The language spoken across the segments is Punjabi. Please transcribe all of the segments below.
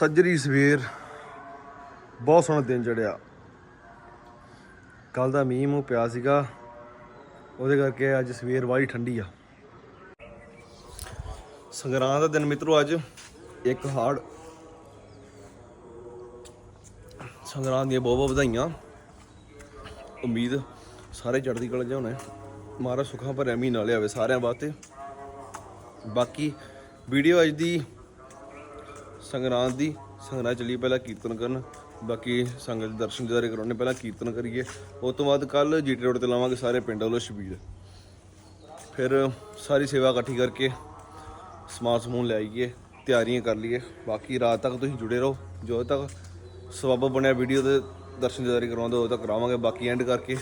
ਸੱਜਰੀ ਸਵੇਰ, ਬਹੁਤ ਸੋਹਣਾ ਦਿਨ ਚੜਿਆ। ਕੱਲ ਦਾ ਮੀਂਹ ਮੂੰਹ ਪਿਆ ਸੀਗਾ, ਉਹਦੇ ਕਰਕੇ ਅੱਜ ਸਵੇਰ ਵਾਲੀ ਠੰਡੀ ਆ। ਸੰਗਰਾਂਦ ਦਾ ਦਿਨ ਮਿੱਤਰੋ, ਅੱਜ ਇੱਕ ਹਾੜ। ਸੰਗਰਾਂਦ ਦੀਆਂ ਬਹੁਤ ਬਹੁਤ ਵਧਾਈਆਂ। ਉਮੀਦ ਸਾਰੇ ਚੜ੍ਹਦੀ ਕਲਾ ਚ ਹੋਣੇ। ਮਹਾਰਾਜ ਸੁੱਖਾਂ ਭਰਿਆ ਨਾਲ ਲਿਆਵੇ ਸਾਰਿਆਂ ਵਾਸਤੇ। ਬਾਕੀ ਵੀਡੀਓ ਅੱਜ ਦੀ ਸੰਗਰਾਂਦ ਦੀ ਸੰਗਰਾਂਦ ਚੱਲੀ ਪਹਿਲਾਂ ਕੀਰਤਨ ਕਰਨ। ਬਾਕੀ ਸੰਗਤ ਦਰਸ਼ਨ ਦਿਦਾਰੇ ਕਰਾਉਣੇ ਪਹਿਲਾਂ ਕੀਰਤਨ ਕਰੀਏ। ਉਸ ਤੋਂ ਬਾਅਦ ਕੱਲ ਜੀਟੀ ਰੋਡ ਤੇ ਲਾਵਾਂਗੇ ਸਾਰੇ ਪਿੰਡ ਵੱਲੋਂ ਸ਼ਬੀਲ। ਫਿਰ ਸਾਰੀ ਸੇਵਾ ਇਕੱਠੀ ਕਰਕੇ ਸਮਾਨ ਸਮੂਨ ਲੈ ਆਈਏ, ਤਿਆਰੀਆਂ ਕਰ ਲਈਏ। ਬਾਕੀ ਰਾਤ ਤੱਕ ਤੁਸੀਂ ਜੁੜੇ ਰਹੋ। ਜਦੋਂ ਤੱਕ ਸਬੱਬ ਬਣਿਆ ਵੀਡੀਓ ਦੇ ਦਰਸ਼ਨ ਦਿਦਾਰੇ ਕਰਵਾਉਂਦੇ ਉਦੋਂ ਤੱਕ ਕਰਾਵਾਂਗੇ। ਬਾਕੀ ਐਂਡ ਕਰਕੇ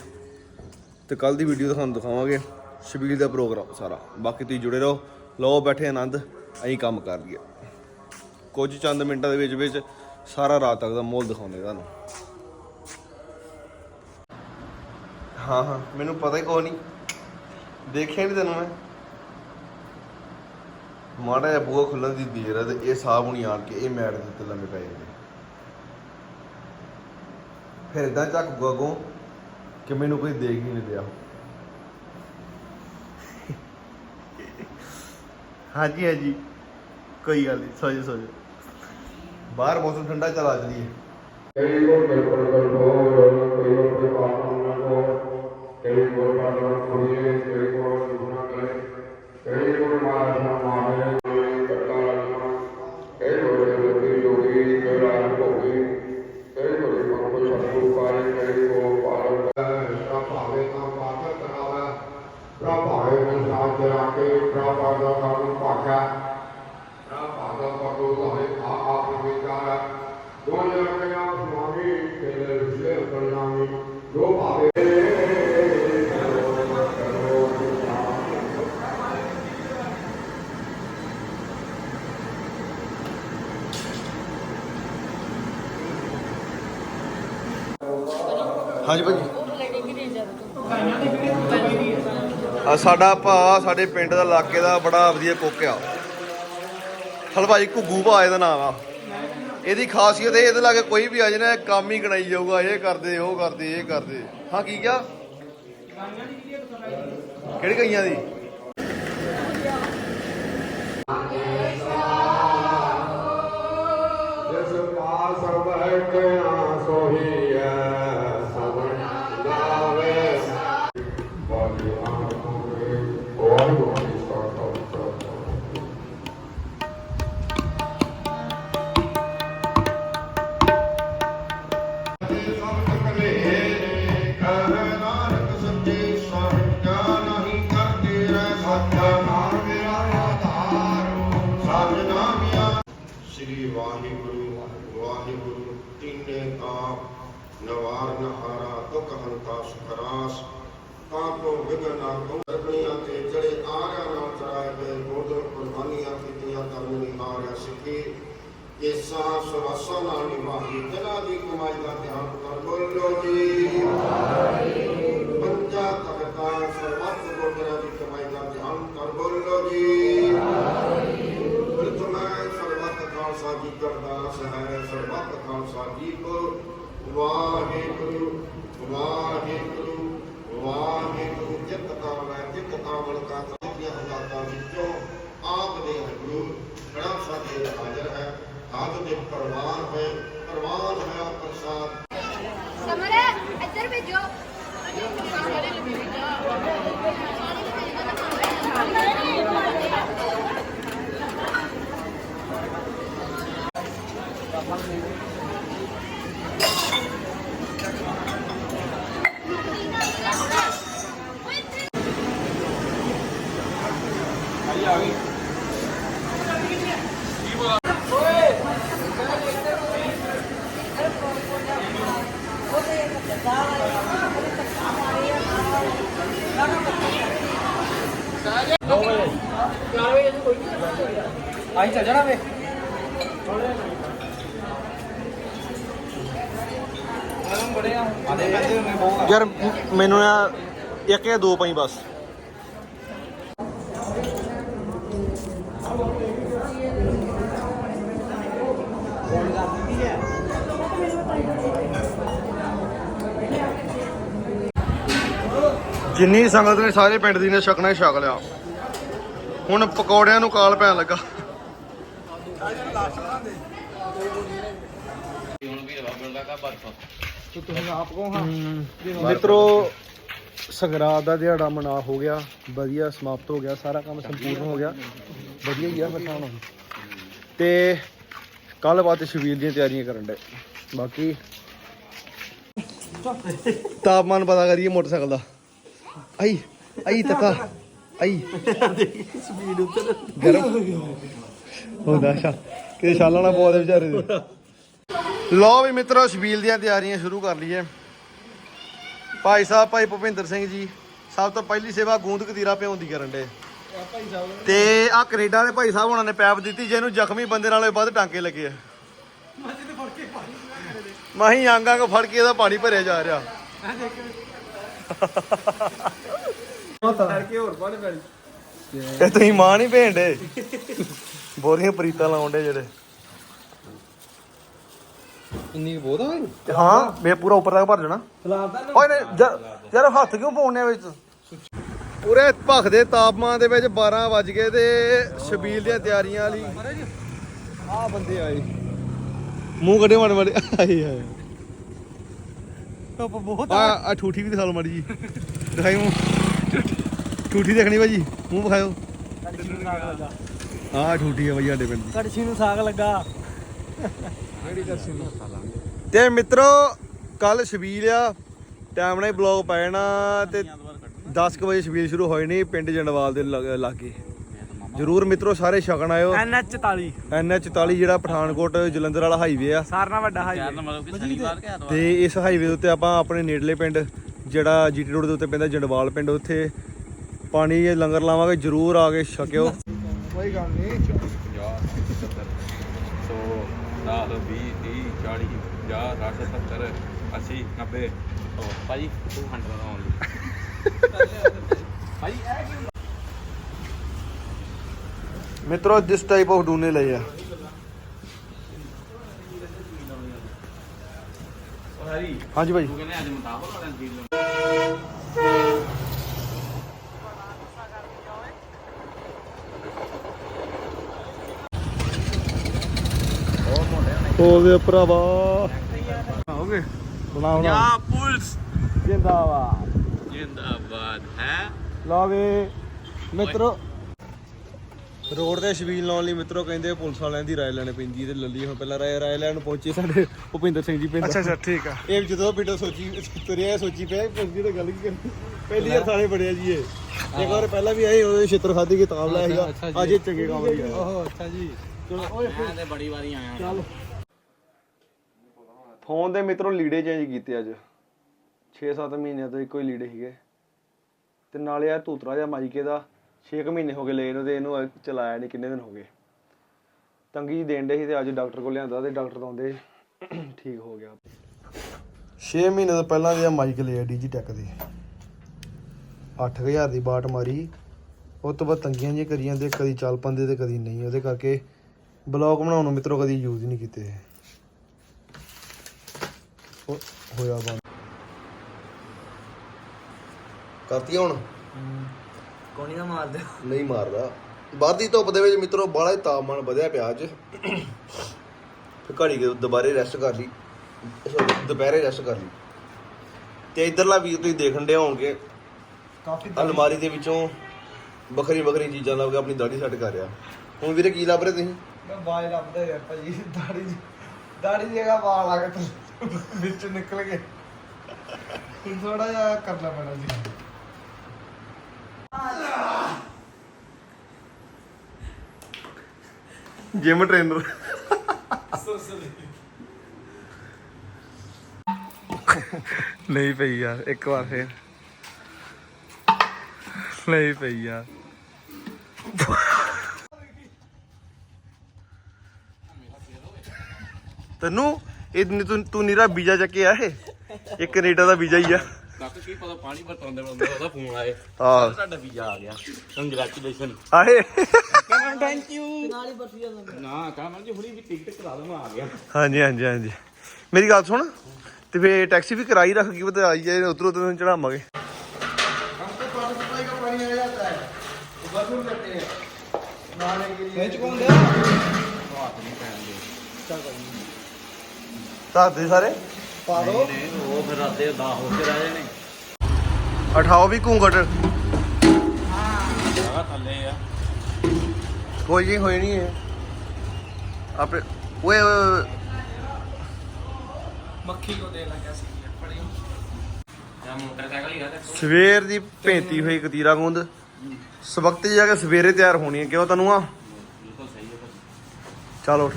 ਤੇ ਕੱਲ ਦੀ ਵੀਡੀਓ ਤੁਹਾਨੂੰ ਦਿਖਾਵਾਂਗੇ, ਸ਼ਬੀਲ ਦਾ ਪ੍ਰੋਗਰਾਮ ਸਾਰਾ। ਬਾਕੀ ਤੁਸੀਂ ਜੁੜੇ ਰਹੋ। ਲਓ ਬੈਠੇ ਆਨੰਦ, ਅਸੀਂ ਕੰਮ ਕਰ ਲਈਏ। ਕੁਝ ਚੰਦ ਮਿੰਟਾਂ ਦੇ ਵਿੱਚ ਵਿੱਚ ਸਾਰਾ ਰਾਤ ਤੱਕ ਦਾ ਮਾਹੌਲ ਦਿਖਾਉਂਦੇ ਤੁਹਾਨੂੰ। ਹਾਂ ਹਾਂ, ਮੈਨੂੰ ਪਤਾ ਹੀ ਕੋਈ ਨਹੀਂ। ਦੇਖਿਆ ਨਹੀਂ ਤੈਨੂੰ ਮੈਂ। ਮਾੜਾ ਜਿਹਾ ਬੂਹਾ ਖੁੱਲਣ ਦੀ ਦੇਰ ਹੈ ਤੇ ਇਹ ਸਾਹ ਹੁਣੀ ਆਣ ਕੇ ਇਹ ਮੈਟ ਦੇ ਉੱਤੇ ਲੰਮੇ ਪੈ ਜਾਂਦੇ। ਫਿਰ ਇਦਾਂ ਚੱਕ ਅੱਗੋਂ ਕਿ ਮੈਨੂੰ ਕੋਈ ਦੇਖ ਹੀ ਨਹੀਂ ਲਿਆ ਹਾਂਜੀ ਹਾਂਜੀ। ਕੋਈ ਗੱਲ ਨਹੀਂ ਸੋਜੋ ਸੋਜੋ। ਬਾਹਰ ਮੌਸਮ ਠੰਡਾ ਚਲਾ ਚਲੀਏ ਕਈ ਗੁਰ ਬਿਲਕੁਲ ਬਿਲਕੁਲ ਕਈ ਗੁਰ ਦੇ ਪਾਪਨ ਨਾ ਕੋ ਕਈ ਗੁਰ ਪਾਪਨ ਕੋਈਏ ਕਈ ਗੁਰ ਦੁਨਾ ਕਰੇ ਕਈ ਗੁਰ ਮਾਰ ਨਾ ਮਾਰੇ ਕਰਤਾ ਰਣਾ ਕਈ ਗੁਰ ਜੋਗੀ ਜੋਗੀ ਕਈ ਰਾਜ ਭੋਗੀ ਕਈ ਗੁਰ ਪੰਕੋ ਸਤਿਗੁਰ ਪਾਰੇ ਕਈ ਕੋ ਪਾਲਨ ਸਾ ਭਾਵੇ ਤਾਂ ਪਾਠ ਕਰਾਵੇ ਪ੍ਰਭ ਭਾਵੇ ਮਨ ਸਾਥ ਰਾਖੇ ਪ੍ਰਭ ਦਾ ਕਾਰਨ ਭਾਗਾ ਪ੍ਰਭ ਪਟੋ ਹੋਏ ਆ ਆਪ ਵਿਚਾਰਾ ਦੋ ਜਨਮਿਆ ਸੁਆਮੀ ਤੇਰੇ ਵਿਸ਼ੇ ਕਰਨਾਮੀ ਜੋ ਭਾਵੇ ਹਾਂਜੀ ਭਾਜੀ। ਆ ਸਾਡਾ ਭਾ ਸਾਡੇ ਪਿੰਡ ਦਾ ਇਲਾਕੇ ਦਾ ਬੜਾ ਵਧੀਆ ਕੁੱਕ ਆ। ਹਲਵਾਈ ਘੁੱਗੂ ਭਾ ਇਹਦਾ ਨਾਮ ਆ। ਇਹਦੀ ਖਾਸੀਅਤ ਇਹ, ਇਹਦੇ ਲਾਗੇ ਕੋਈ ਵੀ ਆ ਜਾਣਾ ਕੰਮ ਹੀ ਗਣਾਈ ਜਾਊਗਾ, ਇਹ ਕਰਦੇ, ਉਹ ਕਰਦੇ, ਇਹ ਕਰਦੇ। ਹਾਂ, ਕੀ ਕਿਹਾ? ਕਿਹੜੀ ਗਈਆਂ ਦੀ? ਨਿਹਾਰਿਆ ਸਿੱਖੀ। ਇਹ ਸਾਹ ਸਵਾਸਾਂ ਨਾਲ ਨਿਭਾਈ। ਜਨਾ ਦੀ ਕਮਾਈ ਦਾ ਧਿਆਨ ਕਰ ਬੋਲੋ ਜੀ ਪੰਜਾ ਤਖਤਾ ਸਰਬੱਤ ਗੋਦਰਾਂ ਦੀ ਕਮਾਈ ਦਾ ਧਿਆਨ ਕਰ ਬੋਲੋ ਜੀ ਪ੍ਰਥਮੈ ਸਰਬੱਤ ਖਾਲਸਾ ਜੀ ਕਰਦਾਸ ਹੈ। ਸਰਬੱਤ ਖਾਲਸਾ ਜੀ ਕੋ ਵਾਹਿਗੁਰੂ ਵਾਹਿਗੁਰੂ ਵਾਹਿਗੁਰੂ। ਜਿਤ ਕਾਮੈ ਜਿਤ ਕਾਮਲ ਕਾ ਸਤਿਆ ਹਜ਼ਾਰਾਂ ਵਿੱਚੋਂ ਆਪ ਦੇ ਗੁਰੂ ਗ੍ਰੰਥ ਸਾਹਿਬ ਦੇ ਹਾਜ਼ਰ ਹੈ ਆਪ ਦੇ ਪਰਵਾਨ ਹੈ ਪਰਵਾਨ ਹੈ ਪ੍ਰਸਾਦ। ਸਮਰ ਇੱਧਰ ਭੇਜੋ। ਆਹੀਂ ਚੱਲ ਜਾਣਾ ਵੇ। ਯਾਰ ਮੈਨੂੰ ਨਾ ਇੱਕ ਜਾਂ ਦੋ ਪਾਈ ਬਸ। ਜਿੰਨੀ ਸੰਗਤ ਨੇ ਸਾਰੇ ਪਿੰਡ ਦੀ ਨੇ ਛਕਣਾ ਹੀ ਛਕ ਲਿਆ। ਹੁਣ ਪਕੌੜਿਆਂ ਨੂੰ ਕਾਲ ਪੈਣ ਲੱਗਾ। ਮਿੱਤਰੋ ਸੰਗਰਾਤ ਦਾ ਦਿਹਾੜਾ ਮਨਾ ਹੋ ਗਿਆ ਵਧੀਆ ਸਮਾਪਤ ਹੋ ਗਿਆ ਸਾਰਾ ਕੰਮ ਸੰਪੂਰਨ ਹੋ ਗਿਆ। ਵਧੀਆ ਹੀ ਆ ਪਛਾਣ ਹੁਣ ਤੇ ਕੱਲ ਬਾਅਦ ਸ਼ਬੀਰ ਦੀਆਂ ਤਿਆਰੀਆਂ ਕਰਨ ਦੇ ਬਾਕੀ ਤਾਪਮਾਨ ਪਤਾ ਕਰੀਏ ਮੋਟਰਸਾਈਕਲ ਦਾ। ਆਈ ਆਈ ਤੱਕਾ ਆਈ। ਸਪੀਡ ਉੱਤੇ ਗਰਮ। ਹੁੰਦਾ ਸ਼ਾ ਕਿ ਛਾਲਾ ਨਾ ਪਵਾ ਦੇ ਵਿਚਾਰੇ ਦੇ। ਲਓ ਵੀ ਮਿੱਤਰੋ ਸ਼ਬੀਲ ਦੀਆਂ ਤਿਆਰੀਆਂ ਸ਼ੁਰੂ ਕਰ ਲਈਏ। ਭਾਈ ਸਾਹਿਬ ਭਾਈ ਭੁਪਿੰਦਰ ਸਿੰਘ ਜੀ ਸਭ ਤੋਂ ਪਹਿਲੀ ਸੇਵਾ ਗੂੰਦ ਕਤੀਰਾ ਪਿਉਣ ਦੀ ਕਰਨ ਦੇ। ਤੇ ਆ ਕੈਨੇਡਾ ਦੇ ਭਾਈ ਸਾਹਿਬ ਉਹਨਾਂ ਨੇ ਪੈਪ ਦਿੱਤੀ ਜਿਹਨੂੰ ਜ਼ਖਮੀ ਬੰਦੇ ਨਾਲੋਂ ਵੱਧ ਟਾਂਕੇ ਲੱਗੇ ਆ। ਮਾਹੀ ਆਂਗਾ ਕੋ ਫੜ ਕੇ ਇਹਦਾ ਪਾਣੀ ਭਰਿਆ ਜਾ ਰਿਹਾ। ਇਹ ਤੁਸੀਂ ਮਾਂ ਨਹੀਂ ਭੇਂਡੇ ਬੋਰੀਆਂ ਪ੍ਰੀਤਾਂ ਲਾਉਂਦੇ ਜਿਹੜੇ। ਇੰਨੀ ਬਹੁਤ ਆ ਤੇ ਹਾਂ ਮੈਂ ਪੂਰਾ ਉੱਪਰ ਤੱਕ ਭਰ ਜਾਣਾ ਓਏ ਨੇ ਯਾਰ ਹੱਥ ਕਿਉਂ ਪਾਉਣੇ ਆ ਵਿੱਚ? ਪੂਰੇ ਭਖ ਦੇ ਤਾਪਮਾਨ ਦੇ ਵਿੱਚ 12 ਵੱਜ ਗਏ ਤੇ ਛਬੀਲ ਦੀਆਂ ਤਿਆਰੀਆਂ ਲਈ ਆ ਬੰਦੇ ਆਏ। ਮੂੰਹ ਕੱਢੇ ਮੜ ਮੜ। ਆਏ ਆਏ। ਧੁੱਪ ਬਹੁਤ ਆ। ਆ ਠੂਠੀ ਵੀ ਦਿਖਾ ਲਓ ਮਾੜੀ ਜੀ। ਦਿਖਾਈ ਮੂੰਹ। ਠੂਠੀ ਦੇਖਣੀ ਭਾਜੀ ਮੂੰਹ ਵਿਖਾਇਓ। ਕੜਛੀ ਨੂੰ ਸਾਗ ਲੱਗਾ ਆ ਠੂਠੀ ਆ ਭਾਈ ਸਾਡੇ ਪਿੰਡ ਦੀ। ਕੜਛੀ ਨੂੰ ਸਾਗ ਲੱਗਾ। ਕਿਹੜੀ ਕੜਛੀ ਨੂੰ? ਤੇ ਮਿੱਤਰੋ ਕੱਲ ਛਬੀਲ ਆ ਟਾਈਮ ਨਾਲ ਹੀ ਬਲੌਗ ਪੈ ਜਾਣਾ ਤੇ 10 ਕੁ ਵਜੇ ਛਬੀਲ ਸ਼ੁਰੂ ਹੋਏ ਨੇ ਪਿੰਡ ਜੰਡਵਾਲ ਦੇ ਲਾ- ਲਾਗੇ। ਜਰੂਰ ਮਿੱਤਰੋ ਸਾਰੇ ਛਕਣ ਆਇਓ। ਐਨਐਚ 44 ਐਨਐਚ 44 ਜਿਹੜਾ ਪਠਾਨਕੋਟ ਜਲੰਧਰ ਵਾਲਾ ਹਾਈਵੇ ਆ। ਸਾਰਿਆਂ ਨਾਲ ਵੱਡਾ ਹਾਈਵੇ ਤੇ ਇਸ ਹਾਈਵੇ ਦੇ ਉੱਤੇ ਆਪਾਂ ਆਪਣੇ ਨੇੜਲੇ ਪਿੰਡ ਜਿਹੜਾ ਜੀਟੀ ਰੋਡ ਦੇ ਉੱਤੇ ਪੈਂਦਾ ਜੰਡਵਾਲ ਪਿੰਡ ਉੱਥੇ ਪਾਣੀ ਦੇ ਲੰਗਰ ਲਾਵਾਂਗੇ ਜਰੂਰ ਆ ਕੇ ਛਕਿਓ। ਕੋਈ ਗੱਲ ਨਹੀਂ। 10 20 30 40 50 60 70 80 90 ਭਾਜੀ 200 ਓਨਲੀ ਮਿੱਤਰੋ ਦਿਸ ਟਾਈਪ ਆਫ ਡੂਨੇ ਲਏ ਆ। ਹਾਂਜੀ ਭਾਈ ਕਹਿੰਦੇ ਅੱਜ ਮੁਤਾਬਕ ਵਾਲਿਆਂ ਦੀ ਗਏ ਭਰਾਵਾ। ਹੋ ਗਏ ਬਣਾ ਬਣਾ ਪੁਲਿਸ। ਜਿੰਦਾਬਾਦ। ਜਿੰਦਾਬਾਦ ਹੈ। ਲਾਵੇ ਮਿੱਤਰੋ। ਰੋਡ ਤੇ ਛਬੀਲ ਲਾਉਣ ਲਈ ਮਿੱਤਰੋ ਕਹਿੰਦੇ ਪੁਲਿਸ ਵਾਲਿਆਂ ਦੀ ਰਾਏ ਲੈਣੀ ਪੈਂਦੀ ਤੇ ਲੱਲੀ ਹੁਣ ਪਹਿਲਾਂ ਰਾਏ ਰਾਏ ਲੈਣ ਪਹੁੰਚੇ ਸਾਡੇ ਭੁਪਿੰਦਰ ਸਿੰਘ ਜੀ ਪਿੰਡ। ਅੱਛਾ ਅੱਛਾ ਠੀਕ ਆ। ਇਹ ਜਦੋਂ ਪਿੰਡੋਂ ਸੋਚੀ ਤੁਰਿਆ ਸੋਚੀ ਪਿਆ ਪੁਲਿਸ ਦੀ ਤਾਂ ਗੱਲ ਕੀ ਕਰਨੀ? ਪਹਿਲੀ ਵਾਰ ਸਾਰੇ ਬੜਿਆ ਜੀ ਇਹ। ਇੱਕ ਵਾਰ ਪਹਿਲਾਂ ਵੀ ਆਏ ਉਹਦੇ ਛਿੱਤਰ ਖਾਦੀ ਕੇ ਤਾਬ ਲਾਇਆ ਸੀਗਾ। ਅੱਜ ਇਹ ਚੰਗੇ ਕੰਮ ਲਈ ਆਇਆ ਓਹ ਅੱਛਾ ਜੀ। ਮੈਂ ਤੇ ਬੜੀ ਵਾਰੀ ਆਇਆ। ਫੋਨ ਦੇ ਮਿੱਤਰੋ ਲੀੜੇ ਚੇਂਜ ਕੀਤੇ ਅੱਜ। 6-7 ਮਹੀਨਿਆਂ ਤੋਂ ਇੱਕੋ ਹੀ ਲੀੜੇ ਸੀਗੇ। ਤੇ ਨਾਲੇ ਆ ਧੂਤਰਾ ਜਿਹਾ ਮਾਈਕੇ ਦਾ 6 ਮਹੀਨੇ ਹੋ ਗਏ ਲਏ ਨੂੰ ਤੇ ਇਹਨੂੰ ਚਲਾਇਆ ਨਹੀਂ ਕਿੰਨੇ ਦਿਨ ਹੋ ਗਏ। ਤੰਗੀ ਜਿਹੀ ਦੇਣ ਦੇ ਸੀ ਤੇ ਅੱਜ ਡਾਕਟਰ ਕੋਲ ਲਿਆਂਦਾ ਤੇ ਡਾਕਟਰ ਤੋਂ ਆਉਂਦੇ ਠੀਕ ਹੋ ਗਿਆ। 6 ਮਹੀਨੇ ਤੋਂ ਪਹਿਲਾਂ ਦੇ ਆ ਮਾਈਕ ਲਿਆ ਡੀਜੀ ਟੈਕ ਦੇ। 8000 ਦੀ ਬਾਟ ਮਾਰੀ। ਉਹ ਤੋਂ ਬਾਅਦ ਤੰਗੀਆਂ ਜਿਹੀਆਂ ਕਰੀ ਜਾਂਦੇ, ਕਦੀ ਚੱਲ ਪੰਦੇ ਤੇ ਕਦੀ ਨਹੀਂ। ਉਹਦੇ ਕਰਕੇ ਬਲੌਗ ਬਣਾਉਣ ਨੂੰ ਮਿੱਤਰੋ ਕਦੀ ਯੂਜ਼ ਹੀ ਨਹੀਂ ਕੀਤੇ। ਹੋਇਆ ਬੰਦ ਕਰਤੀ ਹੁਣ? ਕੋਣੀ ਦਾ ਮਾਰ ਦੇ ਨਹੀਂ ਮਾਰਦਾ। ਬਾਹਰ ਦੀ ਧੁੱਪ ਦੇ ਵਿੱਚ ਮਿੱਤਰੋ ਬਾਹਲਾ ਹੀ ਤਾਪਮਾਨ ਵਧਿਆ ਪਿਆ ਅੱਜ। ਫਿਰ ਘੜੀ ਕੇ ਦੁਬਾਰੇ ਰੈਸਟ ਕਰ ਲਈ। ਦੁਪਹਿਰੇ ਰੈਸਟ ਕਰ ਲਈ। ਤੇ ਇਧਰਲਾ ਵੀ ਤੁਸੀਂ ਦੇਖਣ ਦੇ ਹੋਣਗੇ ਕਾਫੀ ਅਲਮਾਰੀ ਦੇ ਵਿੱਚੋਂ ਵੱਖਰੀ ਵੱਖਰੀ ਚੀਜ਼ਾਂ ਲੱਭ ਕੇ ਆਪਣੀ ਦਾੜੀ ਸੈੱਟ ਕਰ ਰਿਹਾ। ਹੁਣ ਵੀਰੇ ਕੀ ਲੱਭ ਰਹੇ ਤੁਸੀਂ? ਮੈਂ ਬਾਲ ਲੱਭਦਾ ਯਾਰ ਭਾਜੀ ਦਾੜੀ ਦਾੜੀ ਜਗ੍ਹਾ ਵਾਲ ਆ ਗਏ ਵਿੱਚ ਨਿਕਲ ਗਏ। ਹੁਣ ਥੋੜਾ ਜਿਹਾ ਕਰਨਾ ਪੈਣਾ ਜੀ ਜਿਮ ਟ੍ਰੇਨਰ ਨਹੀਂ ਪਈ ਯਾਰ ਇੱਕ ਵਾਰ ਫੇਰ। ਨਹੀਂ ਪਈ ਯਾਰ। ਤੈਨੂੰ ਇਹ ਨੀ ਤੂੰ ਤੂੰ ਨੀਰਾ ਵੀਜ਼ਾ ਚੱਕਿਆ ਇਹ। ਇਹ ਕੈਨੇਡਾ ਦਾ ਵੀਜ਼ਾ ਹੀ ਆ। ਕਾਕੂ ਕੀ ਪਤਾ ਪਾਣੀ ਵਰਤਾਉਂਦੇ ਬੰਦੇ ਉਹਦਾ ਫੋਨ ਆਏ ਹਾਂ। ਤੁਹਾਡਾ ਵੀਜ਼ਾ ਆ ਗਿਆ। ਕੰਗ੍ਰੈਚੁਲੇਸ਼ਨ ਆਏ ਥੈਂਕ ਯੂ ਨਾਲ ਹੀ ਬਰਫੀ ਨਾ ਕਹਾਂ ਜੀ ਹੁਣੀ ਵੀ ਟਿਕਟ ਕਰਾ ਦਵਾਂ ਆ ਗਿਆ। ਹਾਂਜੀ ਹਾਂਜੀ ਹਾਂਜੀ। ਮੇਰੀ ਗੱਲ ਸੁਣ ਤੇ ਫੇ ਟੈਕਸੀ ਵੀ ਕਰਾਈ ਰੱਖ ਕੀ ਪਤਾ ਆਈ ਜਾਏ ਉਧਰੋਂ ਤੈਨੂੰ ਚੜਾਵਾਂਗੇ ਦੱਸਦੇ ਸਾਰੇ? ਪਾ ਦੋ ਉਹ ਫਿਰ ਰਾਤੇ 10 ਹੋ ਕੇ ਰਹਿ ਜਾਣੇ। ਉਠਾਓ ਵੀ ਘੂੰਗਟ। ਸਾਰਾ ਥੱਲੇ ਆ। ਕੋਈ ਨਹੀਂ ਹੋਈ ਨਹੀਂ ਹੈ। ਆਪਣੇ ਓਏ ਮੱਖੀ ਕੋ ਦੇ ਲੱਗਾ ਸੀ ਫੜੀ ਜਾਂ ਮੋਟਰਸਾਈਕਲ ਹੀ ਆ ਤੇ ਸਵੇਰ ਦੀ ਭੇਤੀ ਹੋਈ ਕਤੀਰਾ ਗੁੰਦ। ਸਵਕਤ ਜਾ ਕੇ ਸਵੇਰੇ ਤਿਆਰ ਹੋਣੀ ਹੈ ਕਿਉਂ ਤੈਨੂੰ ਆ ਬਿਲਕੁਲ ਸਹੀ ਹੈ ਚਲ।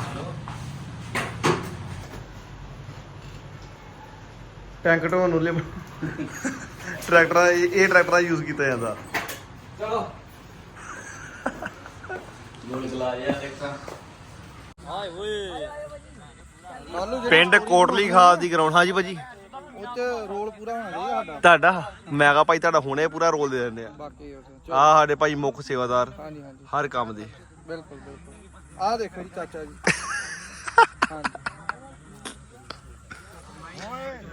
ਟੈਂਕ ਢੋਣ ਨੂੰ ਲੈ ਟਰੈਕਟਰ ਦਾ- ਇਹ ਇਹ ਟਰੈਕਟਰ ਦਾ ਯੂਜ਼ ਕੀਤਾ ਜਾਂਦਾ। चलो ਗੋਲ ਗਲਾ ਯਾਰ ਦੇਖਾਂ ਹਾਏ ਓਏ। ਪਿੰਡ ਕੋਟਲੀ ਖਾਸ ਦੀ ਗਰਾਊਂਡ। ਹਾਂਜੀ ਭਾਜੀ। ਉਹ ਚ ਰੋਲ ਪੂਰਾ ਹੋਣਾ ਚਾਹੀਦਾ ਸਾਡਾ। ਤੁਹਾਡਾ? ਮੈਂ ਕਹਾ ਭਾਈ ਤੁਹਾਡਾ ਹੁਣੇ ਪੂਰਾ ਰੋਲ ਦੇ ਦਿੰਦੇ ਆ। ਬਾਕੀ ਆ ਸਾਡੇ ਭਾਈ ਮੁੱਖ ਸੇਵਾਦਾਰ। ਹਾਂਜੀ ਹਾਂਜੀ। ਹਰ ਕੰਮ ਦੇ। ਬਿਲਕੁਲ ਬਿਲਕੁਲ। ਆਹ ਦੇਖੋ ਜੀ ਚਾਚਾ ਜੀ। ਹਾਂਜੀ।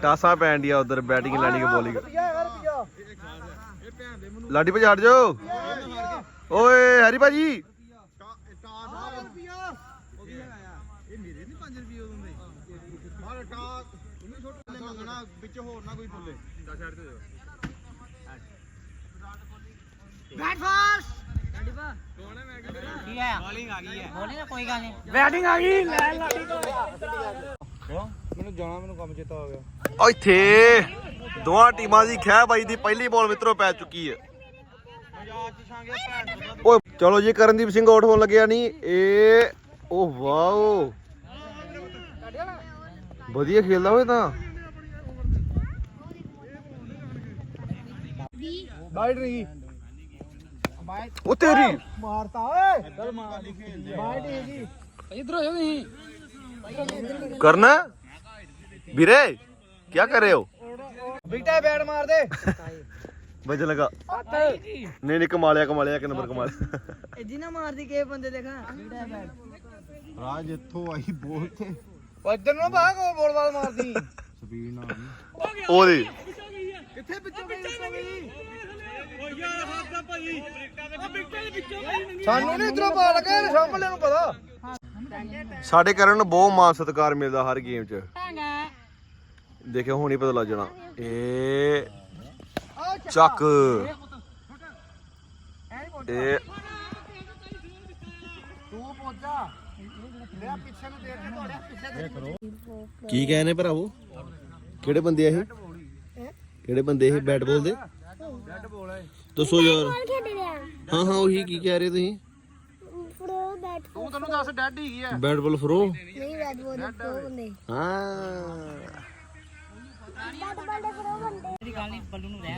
ਟਾਸਾਂ ਪੈਣ ਦੀਆਂ ਉਧਰ ਬੈਟਿੰਗ ਲੈਣੀ ਕਿ ਬੋਲਿੰਗ। ਰੁਪਿਆ ਯਾਰ ਰੁਪਿਆ ਲਾਡੀ ਭਾਜੀ ਹਟ ਜਾਓ। ਓਏ ਹਰੀ ਭਾਜੀ। ਮੈਨੂੰ ਜਾਣਾ ਮੈਨੂੰ ਕੰਮ ਚੇਤਾ ਆ ਗਿਆ। ਓ ਇੱਥੇ ਦੋਵਾਂ ਟੀਮਾਂ ਦੀ ਖਹਿ ਬਾਈ ਦੀ ਪਹਿਲੀ ਬਾਲ ਮਿੱਤਰੋ ਪੈ ਚੁੱਕੀ ਹੈ। ਓਏ ਚਲੋ ਜੀ ਕਰਨਦੀਪ ਸਿੰਘ ਆਊਟ ਹੋਣ ਲੱਗਿਆ ਨਹੀਂ। ਇਹ ਓ ਵਾਓ। ਵਧੀਆ ਖੇਲਦਾ ਹੋਏ ਤਾਂ। ਬਾਈਟ ਨਹੀਂ ਉਹ ਤੇਰੀ। ਮਾਰਤਾ ਓਏ। ਚੱਲ ਮਾਰ ਬਾਈਟ ਹੀ ਜੀ ਇਧਰ ਹੋ ਨਹੀਂ ਕਰਨਾ। ਵੀਰੇ। ਕੀ ਕਰ ਰਹੇ ਹੋ? ਬੀਟਾ ਬੈਟ ਮਾਰ ਦੇ। ਵਜ ਲਗਾ। ਨਹੀਂ ਨਹੀਂ ਕਮਾ ਲਿਆ ਕਮਾ ਲਿਆ ਇੱਕ ਨੰਬਰ ਕਮਾ ਲਿਆ। ਇੱਦੀ ਨਾ ਮਾਰਦੀ ਕੇ ਬੰਦੇ ਦੇਖਾ ਬੀਟਾ ਬੈਟ। ਰਾਜ ਇੱਥੋਂ ਆਈ ਬੋਲ ਤੇ। ਉਹ ਇੱਧਰ ਨੂੰ ਬਾਹਰ ਕੋ ਬੋਲ ਬਾਲ ਮਾਰਦੀ। ਉਹਦੀ। ਕਿੱਥੇ ਪਿੱਛੋਂ ਗਈ ਸਾਨੂੰ ਨਹੀਂ ਇਧਰੋਂ ਪਾ ਲੱਗਾ ਇਹ ਸਾਹਮਣੇ ਨੂੰ ਪਤਾ। ਸਾਡੇ ਕਰਨ ਨੂੰ ਬਹੁਤ ਮਾਨ ਸਤਿਕਾਰ ਮਿਲਦਾ ਹਰ ਗੇਮ 'ਚ। ਦੇਖਿਓ ਹੁਣ ਹੀ ਪਤਾ ਲੱਗ ਜਾਣਾ। ਇਹ ਚੱਕ। ਇਹ ਤੂੰ ਪਹੁੰਚਾ ਮੈਂ ਪਿੱਛੇ ਨੂੰ ਦੇਖ ਕੇ ਤੁਹਾਡੇ ਪਿੱਛੇ ਕੀ ਕਹਿੰਦੇ ਭਰਾਵੋ? ਕਿਹੜੇ ਬੰਦੇ ਆ ਇਹ? ਕਿਹੜੇ ਬੰਦੇ ਇਹ ਬੈਟ ਬਾਲ ਦੇ? ਦੱਸੋ ਯਾਰ। ਹਾਂ ਹਾਂ ਉਹੀ ਕੀ ਕਹਿ ਰਹੇ ਤੁਸੀਂ? ਫਰੋ ਬੈਟ ਤੂੰ ਤੈਨੂੰ ਦੱਸ ਡੈਡ ਹੀ ਗਿਆ ਬੈਟ ਬਾਲ ਫਰੋ ਨਹੀਂ ਬੈਟ ਬੋਲ ਫਰੋ ਬੰਦੇ ਹਾਂ ਬੈਟ ਬਾਲ ਦੇ ਫਰੋ ਬੰਦੇ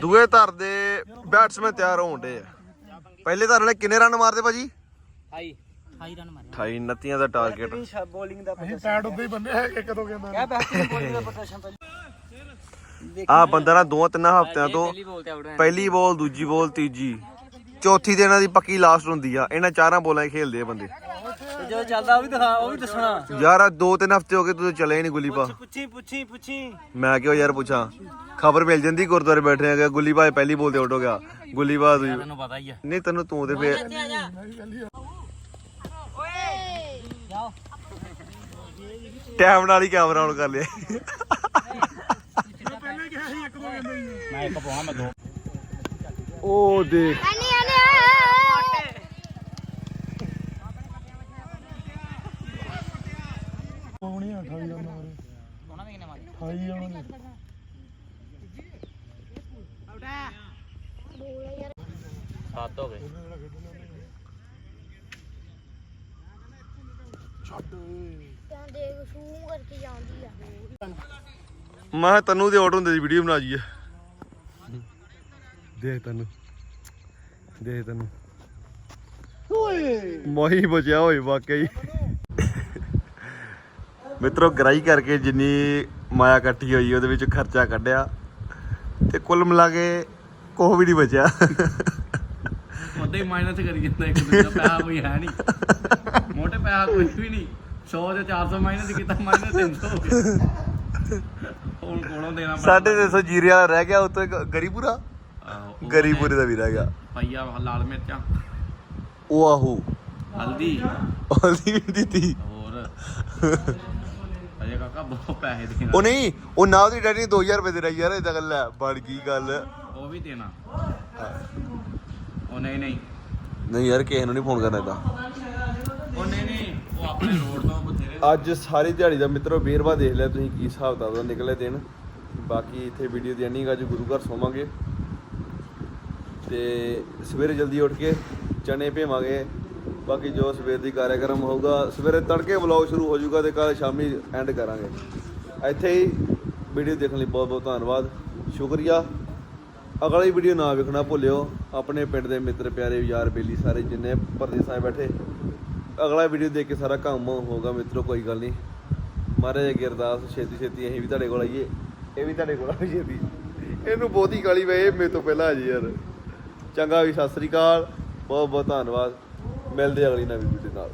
ਦੂਏ ਧਰ ਦੇ ਬੈਟਸਮੈਨ ਤਿਆਰ ਹੋਣ ਡੇ ਆ। ਪਹਿਲੇ ਧਰ ਵਾਲੇ ਕਿੰਨੇ ਰਨ ਮਾਰਦੇ ਭਾਜੀ? ਹਾਈ ਹਾਈ ਰਨ ਮਾਰਿਆ 28 29 ਦਾ ਟਾਰਗੇਟ ਬੋਲਿੰਗ ਦਾ ਅਸੀਂ ਪੈਡ ਉੱਤੇ ਹੀ ਬੰਦੇ ਹੈਗੇ ਕਦੋਂ ਕਹਿੰਦਾ ਕਿਆ ਬੈਟਿੰਗ ਬੋਲਿੰਗ ਦਾ ਪ੍ਰਦਰਸ਼ਨ ਪਹਿਲੇ ਆ ਬੰਦਾ ਨਾ ਦੋ ਤਿੰਨ ਹਫ਼ਤਿਆਂ ਤੋਂ ਪਹਿਲੀ ਬੋਲ ਦੂਜੀ ਬੋਲ ਤੀਜੀ। ਚੌਥੀ ਦੇ ਇਹਨਾਂ ਦੀ ਪੱਕੀ ਲਾਸਟ ਹੁੰਦੀ ਆ ਇਹਨਾਂ ਚਾਰਾਂ ਬੋਲਾਂ 'ਚ ਖੇਲਦੇ ਆ ਬੰਦੇ। ਤੇ ਜਦੋਂ ਚੱਲਦਾ ਉਹ ਵੀ ਦਿਖਾ ਉਹ ਵੀ ਦੱਸਣਾ। ਯਾਰ ਆਹ ਦੋ ਤਿੰਨ ਹਫ਼ਤੇ ਹੋ ਗਏ ਤੂੰ ਚਲੇ ਹੀ ਨਹੀਂ ਗੁੱਲੀ ਪਾ ਪੁੱਛੀ ਪੁੱਛੀ ਪੁੱਛੀ। ਮੈਂ ਕਿਹਾ ਯਾਰ ਪੁੱਛਾਂ ਖਬਰ ਮਿਲ ਜਾਂਦੀ ਗੁਰਦੁਆਰੇ ਬੈਠੇ ਆ ਕਿ ਗੁੱਲੀ ਭਾਈ ਪਹਿਲੀ ਬੋਲ ਤੇ ਆਊਟ ਹੋ ਗਿਆ। ਗੁੱਲੀ ਦੂਜੀ ਤੈਨੂੰ ਪਤਾ ਹੀ ਆ। ਨਹੀਂ ਤੈਨੂੰ ਤੂੰ ਤੇ ਫੇਰ ਟਾਈਮ ਨਾਲ ਹੀ ਕੈਮਰਾ ਆਨ ਕਰ ਲਿਆ। ਮੈਂ ਇੱਕ ਪਾਵਾਂ ਮੈਂ ਦੋ। ਉਹ ਦੇਖ। ਅਨੇ ਅਨੇ ਉਹਨਾਂ ਦੇ ਕਿੰਨੇ ਮਾਰੇ ਸੱਤ ਹੋ ਗਏ ਤਾਂ ਦੇਖ ਸ਼ੂ ਕਰਕੇ ਜਾਂਦੀ ਆ ਮੈਂ ਤੈਨੂੰ ਦੇ ਆਊਟ ਹੁੰਦੇ ਦੀ ਵੀਡੀਓ ਬਣਾ ਜੀਏ ਦੇਖ ਤੈਨੂੰ। ਦੇਖ ਤੈਨੂੰ। ਓਏ। ਮੋਹੀ ਬਚਿਆ ਹੋਏ ਵਾਕਈ। ਮਿੱਤਰੋ ਗਰਾਈ ਕਰਕੇ ਜਿੰਨੀ ਮਾਇਆ ਇਕੱਠੀ ਹੋਈ ਉਹਦੇ ਵਿੱਚ ਖਰਚਾ ਕੱਢਿਆ ਤੇ ਕੁੱਲ ਮਿਲਾ ਕੇ ਕੋਹ ਵੀ ਨਹੀਂ ਬਚਿਆ। ਉਹਦੇ ਹੀ ਮਾਈਨਸ ਕਰੀ ਜਾਂਦਾ ਇੱਕ ਦੂਜਾ ਪੈਸਾ ਕੋਈ ਹੈ ਨਹੀਂ। ਮੋਟੇ ਪੈਸਾ ਕੋਈ ਵੀ ਨਹੀਂ। 100 ਤੇ 400 ਮਾਈਨਸ ਕੀਤਾ ਮਾਈਨਸ 300 ਹੋ ਗਿਆ ਹੁਣ ਕੋਲੋਂ ਦੇਣਾ ਪੈਣਾ। ਸਾਢੇ 300 ਜੀਰੇ ਵਾਲਾ ਰਹਿ ਗਿਆ ਉੱਤੇ ਗਰੀ ਗਰੀਪੁਰੇ ਦਾ ਵੀ ਰਹਿ ਗਿਆ। ਪਈਆ ਲਾਲ ਮਿਰਚਾਂ। ਉਹ ਆਹੂ। ਹਲਦੀ। ਹਲਦੀ ਵੀ ਦਿੱਤੀ। ਹੋਰ। ਅਜੇ ਕਾਕਾ ਬਹੁਤ ਪੈਸੇ ਦੇਣਾ ਉਹ ਨਹੀਂ ਉਹ ਨਾ ਉਹਦੀ ਡੈਡੀ ਨੇ 2000 ਰੁਪਏ ਦੇ ਰਹੀ ਯਾਰ ਇਦਾਂ ਗੱਲ ਹੈ ਬਣ ਗਈ ਗੱਲ। ਉਹ ਵੀ ਦੇਣਾ। ਉਹ ਨਹੀਂ ਨਹੀਂ। ਨਹੀਂ ਯਾਰ ਕਿਸੇ ਨੂੰ ਨਹੀਂ ਫੋਨ ਕਰਨਾ ਇਦਾਂ ਉਹ ਨਹੀਂ ਨਹੀਂ। ਉਹ ਆਪਣੇ ਰੋਡ ਤੋਂ ਬਥੇਰੇ ਅੱਜ ਸਾਰੀ ਦਿਹਾੜੀ ਦਾ ਮਿੱਤਰੋ ਬੇਰਵਾ ਦੇਖ ਲਿਆ ਤੁਸੀਂ ਕੀ ਹਿਸਾਬ ਦਾ ਨਿਕਲੇ ਦਿਨ। ਬਾਕੀ ਇੱਥੇ ਵੀਡੀਓ ਦੀ ਐਂਡਿੰਗ ਅੱਜ ਗੁਰੂ ਘਰ ਸੋਵਾਂਗੇ। ਤੇ ਸਵੇਰੇ ਜਲਦੀ ਉੱਠ ਕੇ ਚਣੇ ਭੇਵਾਂਗੇ। ਬਾਕੀ ਜੋ ਸਵੇਰ ਦੀ ਕਾਰਜਕ੍ਰਮ ਹੋਊਗਾ, ਸਵੇਰੇ ਤੜਕੇ ਵਲੌਗ ਸ਼ੁਰੂ ਹੋ ਜਾਊਗਾ ਤੇ ਕੱਲ ਸ਼ਾਮੀ ਐਂਡ ਕਰਾਂਗੇ। ਇੱਥੇ ਹੀ ਵੀਡੀਓ ਦੇਖਣ ਲਈ ਬਹੁਤ ਬਹੁਤ ਧੰਨਵਾਦ। ਸ਼ੁਕਰੀਆ। ਅਗਲੀ ਵੀਡੀਓ ਨਾ ਵੇਖਣਾ ਭੁੱਲਿਓ। ਆਪਣੇ ਪਿੰਡ ਦੇ ਮਿੱਤਰ ਪਿਆਰੇ ਯਾਰ ਬੇਲੀ ਸਾਰੇ ਜਿੰਨੇ ਪਰਦੇਸਾਂ 'ਚ ਬੈਠੇ। ਅਗਲਾ ਵੀਡੀਓ ਦੇਖ ਕੇ ਸਾਰਾ ਕੰਮ ਹੋਊਗਾ ਮਿੱਤਰੋ, ਕੋਈ ਗੱਲ ਨਹੀਂ। ਮਹਾਰਾਜ ਅੱਗੇ ਅਰਦਾਸ, ਛੇਤੀ ਛੇਤੀ ਅਸੀਂ ਵੀ ਤੁਹਾਡੇ ਕੋਲ ਆਈਏ। ਇਹ ਵੀ ਤੁਹਾਡੇ ਕੋਲ ਆਈਏ ਛੇਤੀ ਇਹਨੂੰ ਬਹੁਤੀ ਗਾਲੀ ਵੇ ਇਹ ਮੇਰੇ ਤੋਂ ਪਹਿਲਾਂ ਆ ਜੀ ਯਾਰ। ਚੰਗਾ ਵੀ ਸਤਿ ਸ੍ਰੀ ਅਕਾਲ। ਬਹੁਤ ਬਹੁਤ ਧੰਨਵਾਦ। ਮਿਲਦੇ ਅਗਲੀ ਨਵੀਂ ਵੀਡੀਓ ਨਾਲ।